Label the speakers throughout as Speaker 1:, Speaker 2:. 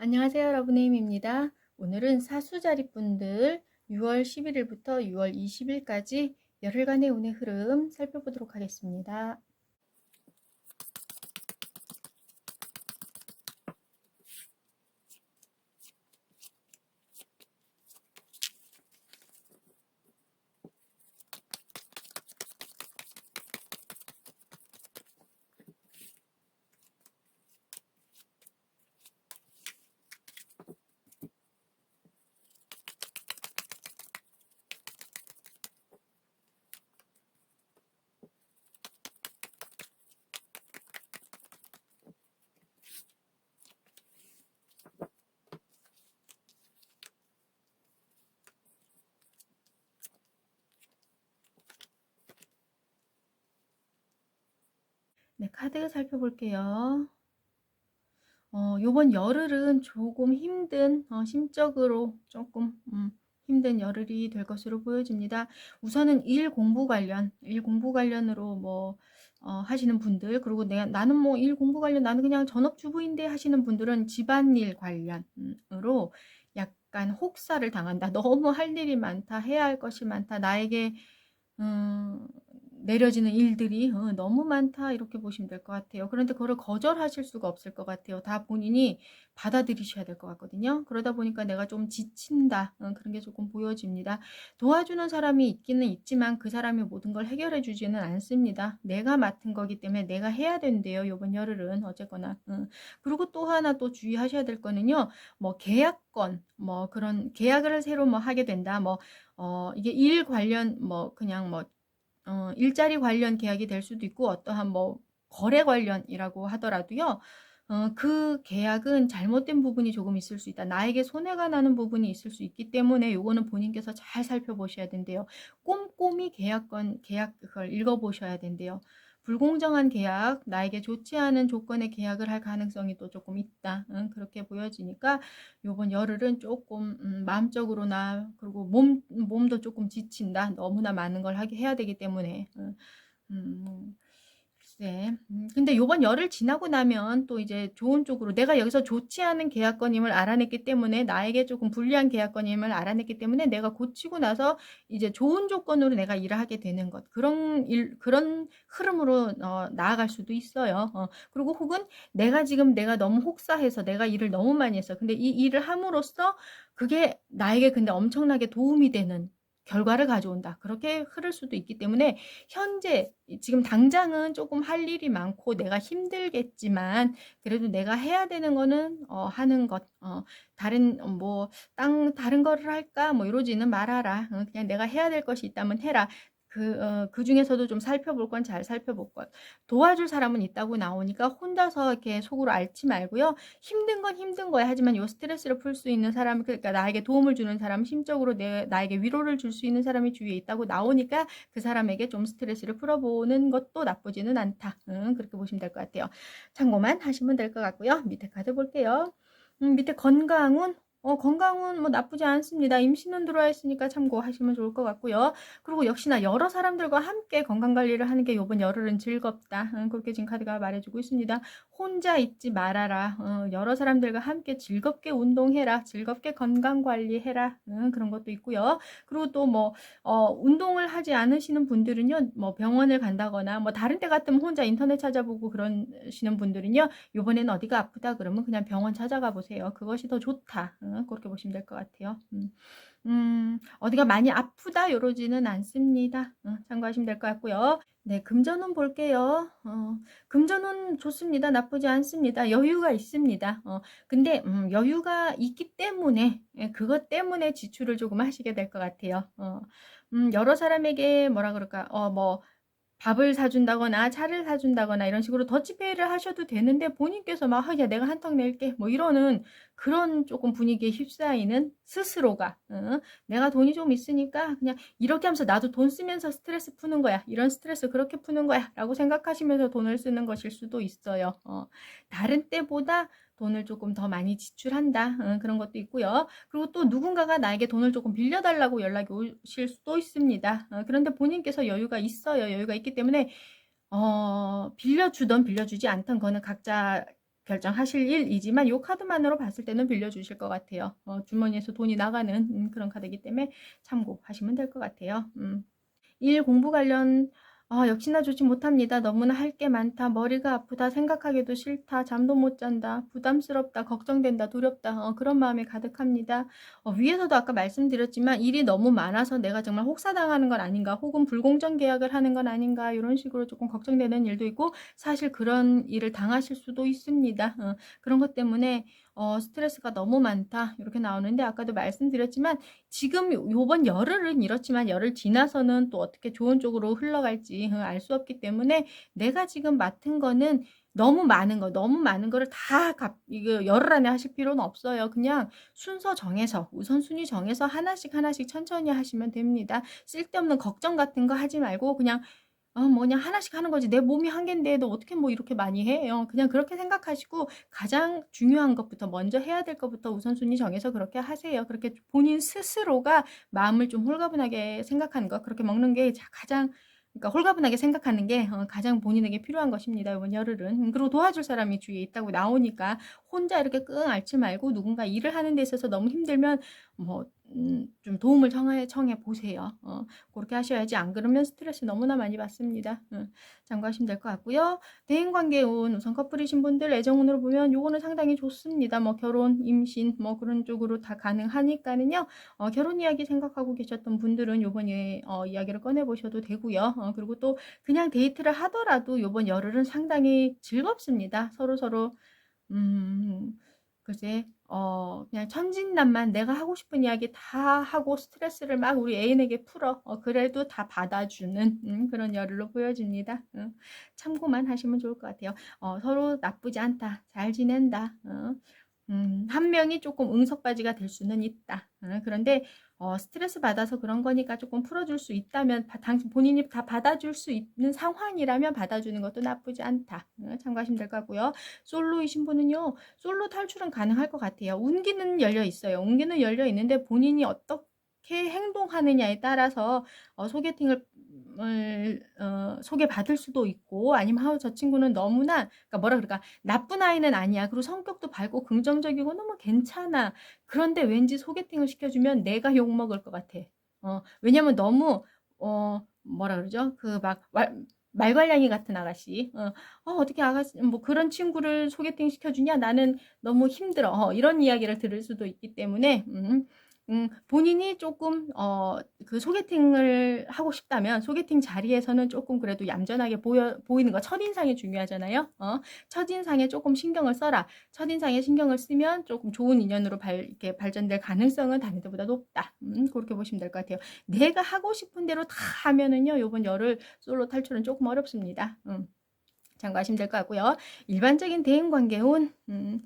Speaker 1: 안녕하세요 여러분 의 힘입니다. 오늘은 사수자리분들 6월 11일부터 6월 20일까지 열흘간의 운의 흐름 살펴보도록 하겠습니다. 네, 카드 살펴볼게요. 어, 요번 열흘은 조금 힘든, 어, 심적으로 조금, 음, 힘든 열흘이 될 것으로 보여집니다. 우선은 일 공부 관련, 일 공부 관련으로 뭐, 어, 하시는 분들, 그리고 내가, 나는 뭐 일 공부 관련, 나는 그냥 전업주부인데 하시는 분들은 집안일 관련으로 약간 혹사를 당한다. 너무 할 일이 많다. 해야 할 것이 많다. 나에게, 음, 내려지는 일들이 어, 너무 많다 이렇게 보시면 될 것 같아요. 그런데 그거를 거절하실 수가 없을 것 같아요. 다 본인이 받아들이셔야 될 것 같거든요. 그러다 보니까 내가 좀 지친다 어, 그런 게 조금 보여집니다. 도와주는 사람이 있기는 있지만 그 사람이 모든 걸 해결해 주지는 않습니다. 내가 맡은 거기 때문에 내가 해야 된대요. 이번 열흘은 어쨌거나. 어. 그리고 또 하나 또 주의하셔야 될 거는요. 뭐 계약건 뭐 그런 계약을 새로 뭐 하게 된다. 뭐 어, 이게 일 관련 뭐 그냥 뭐 어, 일자리 관련 계약이 될 수도 있고 어떠한 뭐 거래 관련이라고 하더라도요. 어, 그 계약은 잘못된 부분이 조금 있을 수 있다. 나에게 손해가 나는 부분이 있을 수 있기 때문에 요거는 본인께서 잘 살펴보셔야 된대요. 꼼꼼히 계약건 계약 그걸 읽어보셔야 된대요. 불공정한 계약, 나에게 좋지 않은 조건의 계약을 할 가능성이 또 조금 있다. 응, 그렇게 보여지니까 요번 열흘은 조금 음, 마음적으로나 그리고 몸 몸도 조금 지친다. 너무나 많은 걸 하게 해야 되기 때문에. 음, 음, 글쎄. 음, 근데 요번 열흘 지나고 나면 또 이제 좋은 쪽으로 내가 여기서 좋지 않은 계약건임을 알아냈기 때문에 나에게 조금 불리한 계약건임을 알아냈기 때문에 내가 고치고 나서 이제 좋은 조건으로 내가 일을 하게 되는 것 그런 일 그런 흐름으로 어, 나아갈 수도 있어요. 어, 그리고 혹은 내가 지금 내가 너무 혹사해서 내가 일을 너무 많이 했어. 근데 이 일을 함으로써 그게 나에게 근데 엄청나게 도움이 되는 결과를 가져온다. 그렇게 흐를 수도 있기 때문에 현재 지금 당장은 조금 할 일이 많고 내가 힘들겠지만 그래도 내가 해야 되는 거는 어, 하는 것. 어, 다른 어, 뭐땅 다른 거를 할까 뭐 이러지는 말아라. 어, 그냥 내가 해야 될 것이 있다면 해라. 그, 어, 그 중에서도 좀 살펴볼 건 잘 살펴볼 것. 도와줄 사람은 있다고 나오니까 혼자서 이렇게 속으로 앓지 말고요. 힘든 건 힘든 거야. 하지만 요 스트레스를 풀 수 있는 사람, 그러니까 나에게 도움을 주는 사람, 심적으로 내, 나에게 위로를 줄 수 있는 사람이 주위에 있다고 나오니까 그 사람에게 좀 스트레스를 풀어보는 것도 나쁘지는 않다. 응, 그렇게 보시면 될 것 같아요. 참고만 하시면 될 것 같고요. 밑에 가드 볼게요. 음, 밑에 건강운 어, 건강은 뭐 나쁘지 않습니다. 임신은 들어와 있으니까 참고하시면 좋을 것 같고요. 그리고 역시나 여러 사람들과 함께 건강 관리를 하는 게 이번 열흘은 즐겁다. 응, 그렇게 지금 카드가 말해주고 있습니다. 혼자 있지 말아라. 어, 여러 사람들과 함께 즐겁게 운동해라. 즐겁게 건강 관리해라. 응, 그런 것도 있고요. 그리고 또 뭐 어, 운동을 하지 않으시는 분들은요, 뭐 병원을 간다거나 뭐 다른 때 같으면 혼자 인터넷 찾아보고 그러시는 분들은요, 이번에는 어디가 아프다 그러면 그냥 병원 찾아가 보세요. 그것이 더 좋다. 응, 그렇게 보시면 될 것 같아요. 음. 음, 어디가 많이 아프다 이러지는 않습니다. 어, 참고하시면 될 것 같고요. 네, 금전운 볼게요. 어, 금전운 좋습니다. 나쁘지 않습니다. 여유가 있습니다. 어, 근데 음, 여유가 있기 때문에 예, 그것 때문에 지출을 조금 하시게 될 것 같아요. 어, 음, 여러 사람에게 뭐라 그럴까? 어, 뭐 밥을 사준다거나 차를 사준다거나 이런 식으로 더치페이를 하셔도 되는데 본인께서 막 아, 야 내가 한턱 낼게. 뭐 이러는 그런 조금 분위기에 휩싸이는 스스로가 어, 내가 돈이 좀 있으니까 그냥 이렇게 하면서 나도 돈 쓰면서 스트레스 푸는 거야. 이런 스트레스 그렇게 푸는 거야. 라고 생각하시면서 돈을 쓰는 것일 수도 있어요. 어, 다른 때보다 돈을 조금 더 많이 지출한다. 어, 그런 것도 있고요. 그리고 또 누군가가 나에게 돈을 조금 빌려달라고 연락이 오실 수도 있습니다. 어, 그런데 본인께서 여유가 있어요. 여유가 있기 때문에 어, 빌려주던 빌려주지 않던 거는 각자 결정하실 일이지만 요 카드만으로 봤을 때는 빌려주실 것 같아요. 어, 주머니에서 돈이 나가는 음, 그런 카드이기 때문에 참고하시면 될 것 같아요. 음. 일 공부 관련 아, 역시나 좋지 못합니다. 너무나 할 게 많다. 머리가 아프다. 생각하기도 싫다. 잠도 못 잔다. 부담스럽다. 걱정된다. 두렵다. 어, 그런 마음이 가득합니다. 어, 위에서도 아까 말씀드렸지만 일이 너무 많아서 내가 정말 혹사당하는 건 아닌가 혹은 불공정 계약을 하는 건 아닌가 이런 식으로 조금 걱정되는 일도 있고 사실 그런 일을 당하실 수도 있습니다. 어, 그런 것 때문에 어, 스트레스가 너무 많다 이렇게 나오는데 아까도 말씀드렸지만 지금 요번 열흘은 이렇지만 열흘 지나서는 또 어떻게 좋은 쪽으로 흘러갈지 알 수 없기 때문에 내가 지금 맡은 거는 너무 많은 거, 너무 많은 거를 다 갚, 이거 열흘 안에 하실 필요는 없어요. 그냥 순서 정해서, 우선순위 정해서 하나씩 하나씩 천천히 하시면 됩니다. 쓸데없는 걱정 같은 거 하지 말고 그냥 어, 뭐냐 하나씩 하는 거지 내 몸이 한 개인데 너 어떻게 뭐 이렇게 많이 해? 요 그냥 그렇게 생각하시고 가장 중요한 것부터 먼저 해야 될 것부터 우선순위 정해서 그렇게 하세요. 그렇게 본인 스스로가 마음을 좀 홀가분하게 생각하는 거 그렇게 먹는 게 가장 그러니까 홀가분하게 생각하는 게 어, 가장 본인에게 필요한 것입니다. 이번 열흘은. 음, 그리고 도와줄 사람이 주위에 있다고 나오니까 혼자 이렇게 끙 앓지 말고 누군가 일을 하는 데 있어서 너무 힘들면 뭐 음, 좀 도움을 청해, 청해 보세요. 어, 그렇게 하셔야지 안 그러면 스트레스 너무나 많이 받습니다. 어, 참고하시면 될 것 같고요. 대인관계 운 우선 커플이신 분들 애정운으로 보면 요거는 상당히 좋습니다. 뭐 결혼, 임신 뭐 그런 쪽으로 다 가능하니까는요. 어, 결혼 이야기 생각하고 계셨던 분들은 요번에 어, 이야기를 꺼내 보셔도 되고요. 어, 그리고 또 그냥 데이트를 하더라도 요번 열흘은 상당히 즐겁습니다. 서로 서로 음, 글쎄 어, 그냥 천진난만 내가 하고 싶은 이야기 다 하고 스트레스를 막 우리 애인에게 풀어. 어, 그래도 다 받아주는 음, 그런 열흘로 보여집니다. 어, 참고만 하시면 좋을 것 같아요. 어, 서로 나쁘지 않다. 잘 지낸다. 어, 음, 한 명이 조금 응석바지가 될 수는 있다. 어, 그런데 어, 스트레스 받아서 그런 거니까 조금 풀어줄 수 있다면 당신 본인이 다 받아줄 수 있는 상황이라면 받아주는 것도 나쁘지 않다. 어, 참고하시면 될 것 같고요. 솔로이신 분은요. 솔로 탈출은 가능할 것 같아요. 운기는 열려 있어요. 운기는 열려 있는데 본인이 어떻게 행동하느냐에 따라서 어, 소개팅을 어, 소개받을 수도 있고 아니면 하우 저 친구는 너무나 그러니까 뭐라 그럴까? 나쁜 아이는 아니야. 그리고 성격도 밝고 긍정적이고 너무 괜찮아. 그런데 왠지 소개팅을 시켜주면 내가 욕 먹을 것 같아. 어, 왜냐면 너무 어, 뭐라 그러죠? 그막 말괄량이 같은 아가씨. 어, 어, 떻게 아가씨 뭐 그런 친구를 소개팅 시켜주냐? 나는 너무 힘들어. 어, 이런 이야기를 들을 수도 있기 때문에 음, 음, 본인이 조금 어, 그 소개팅을 하고 싶다면 소개팅 자리에서는 조금 그래도 얌전하게 보여 보이는 거 첫인상이 중요하잖아요. 어? 첫인상에 조금 신경을 써라. 첫인상에 신경을 쓰면 조금 좋은 인연으로 발, 이렇게 발전될 가능성은 다른 데보다 높다. 음, 그렇게 보시면 될 것 같아요. 내가 하고 싶은 대로 다 하면은요, 요번 열흘 솔로 탈출은 조금 어렵습니다. 음. 참고하시면 될 것 같고요. 일반적인 대인 관계 운 음,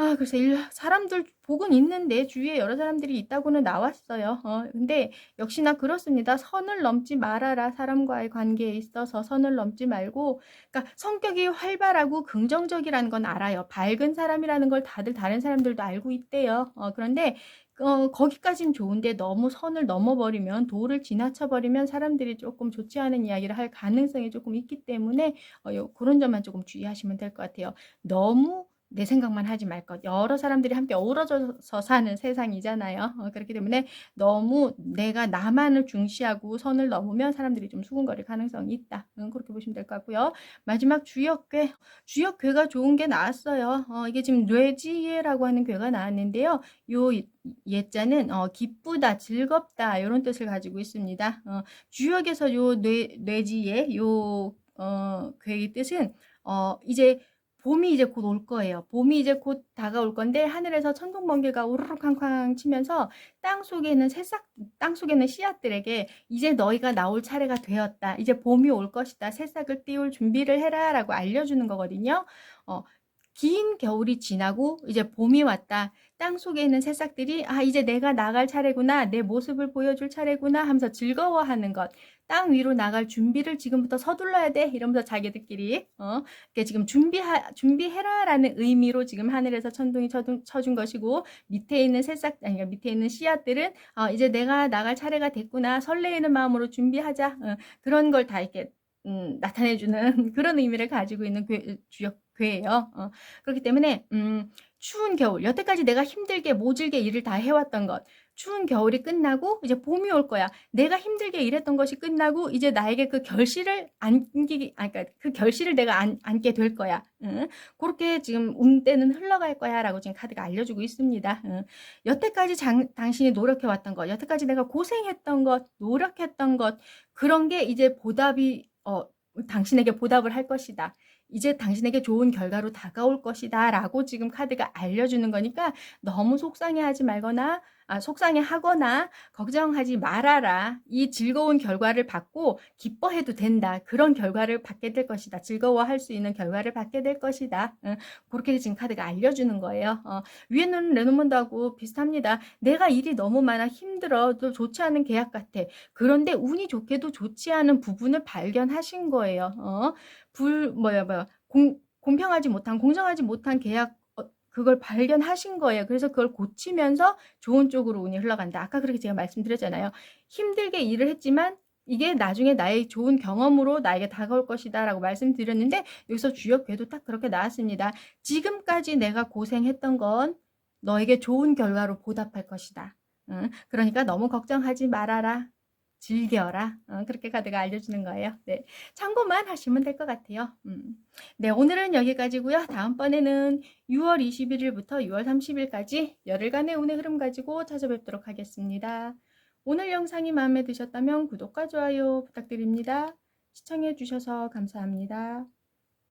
Speaker 1: 아, 글쎄, 일, 사람들 복은 있는데 주위에 여러 사람들이 있다고는 나왔어요. 어, 근데 역시나 그렇습니다. 선을 넘지 말아라. 사람과의 관계에 있어서 선을 넘지 말고, 그러니까 성격이 활발하고 긍정적이라는 건 알아요. 밝은 사람이라는 걸 다들 다른 사람들도 알고 있대요. 어, 그런데 어, 거기까진 좋은데 너무 선을 넘어버리면 도를 지나쳐버리면 사람들이 조금 좋지 않은 이야기를 할 가능성이 조금 있기 때문에 어, 요, 그런 점만 조금 주의하시면 될 것 같아요. 너무 내 생각만 하지 말 것. 여러 사람들이 함께 어우러져서 사는 세상이잖아요. 어, 그렇기 때문에 너무 내가 나만을 중시하고 선을 넘으면 사람들이 좀 수군거릴 가능성이 있다. 음, 그렇게 보시면 될 것 같고요. 마지막 주역괴. 주역괴가 좋은 게 나왔어요. 어, 이게 지금 뇌지혜라고 하는 괴가 나왔는데요. 요 예자는 어, 기쁘다, 즐겁다 이런 뜻을 가지고 있습니다. 어, 주역에서 요 뇌, 뇌지혜 요 어, 괴의 뜻은 어, 이제 봄이 이제 곧 올 거예요. 봄이 이제 곧 다가올 건데 하늘에서 천둥 번개가 우르르 쾅쾅 치면서 땅 속에 있는 새싹 땅 속에 있는 씨앗들에게 이제 너희가 나올 차례가 되었다. 이제 봄이 올 것이다. 새싹을 띄울 준비를 해라라고 알려 주는 거거든요. 어, 긴 겨울이 지나고 이제 봄이 왔다. 땅 속에 있는 새싹들이 아 이제 내가 나갈 차례구나. 내 모습을 보여줄 차례구나. 하면서 즐거워하는 것. 땅 위로 나갈 준비를 지금부터 서둘러야 돼. 이러면서 자기들끼리 어 지금 준비하 준비해라라는 의미로 지금 하늘에서 천둥이 쳐준, 쳐준 것이고 밑에 있는 새싹 아니 그러니까 밑에 있는 씨앗들은 어 이제 내가 나갈 차례가 됐구나. 설레이는 마음으로 준비하자. 어, 그런 걸 다 이렇게 음, 나타내주는 그런 의미를 가지고 있는 괴, 주역 괴예요. 어, 그렇기 때문에 음, 추운 겨울 여태까지 내가 힘들게 모질게 일을 다 해왔던 것 추운 겨울이 끝나고 이제 봄이 올 거야. 내가 힘들게 일했던 것이 끝나고 이제 나에게 그 결실을 안기기, 아, 그러니까 그 결실을 내가 안, 안게 될 거야. 응? 그렇게 지금 운때는 흘러갈 거야라고 지금 카드가 알려주고 있습니다. 응? 여태까지 장, 당신이 노력해왔던 것, 여태까지 내가 고생했던 것, 노력했던 것 그런 게 이제 보답이 어, 당신에게 보답을 할 것이다. 이제 당신에게 좋은 결과로 다가올 것이다 라고 지금 카드가 알려주는 거니까 너무 속상해 하지 말거나 아, 속상해하거나 걱정하지 말아라. 이 즐거운 결과를 받고 기뻐해도 된다. 그런 결과를 받게 될 것이다. 즐거워할 수 있는 결과를 받게 될 것이다. 응, 그렇게 지금 카드가 알려주는 거예요. 어, 위에는 레노먼드하고 비슷합니다. 내가 일이 너무 많아 힘들어. 또 좋지 않은 계약 같아. 그런데 운이 좋게도 좋지 않은 부분을 발견하신 거예요. 어, 불 뭐야 뭐야 공, 공평하지 못한 공정하지 못한 계약 그걸 발견하신 거예요. 그래서 그걸 고치면서 좋은 쪽으로 운이 흘러간다. 아까 그렇게 제가 말씀드렸잖아요. 힘들게 일을 했지만 이게 나중에 나의 좋은 경험으로 나에게 다가올 것이다 라고 말씀드렸는데 여기서 주역 궤도 딱 그렇게 나왔습니다. 지금까지 내가 고생했던 건 너에게 좋은 결과로 보답할 것이다. 응? 그러니까 너무 걱정하지 말아라. 즐겨라. 어, 그렇게 카드가 알려주는 거예요. 네. 참고만 하시면 될 것 같아요. 음. 네, 오늘은 여기까지고요. 다음번에는 6월 21일부터 6월 30일까지 열흘간의 운의 흐름 가지고 찾아뵙도록 하겠습니다. 오늘 영상이 마음에 드셨다면 구독과 좋아요 부탁드립니다. 시청해 주셔서 감사합니다.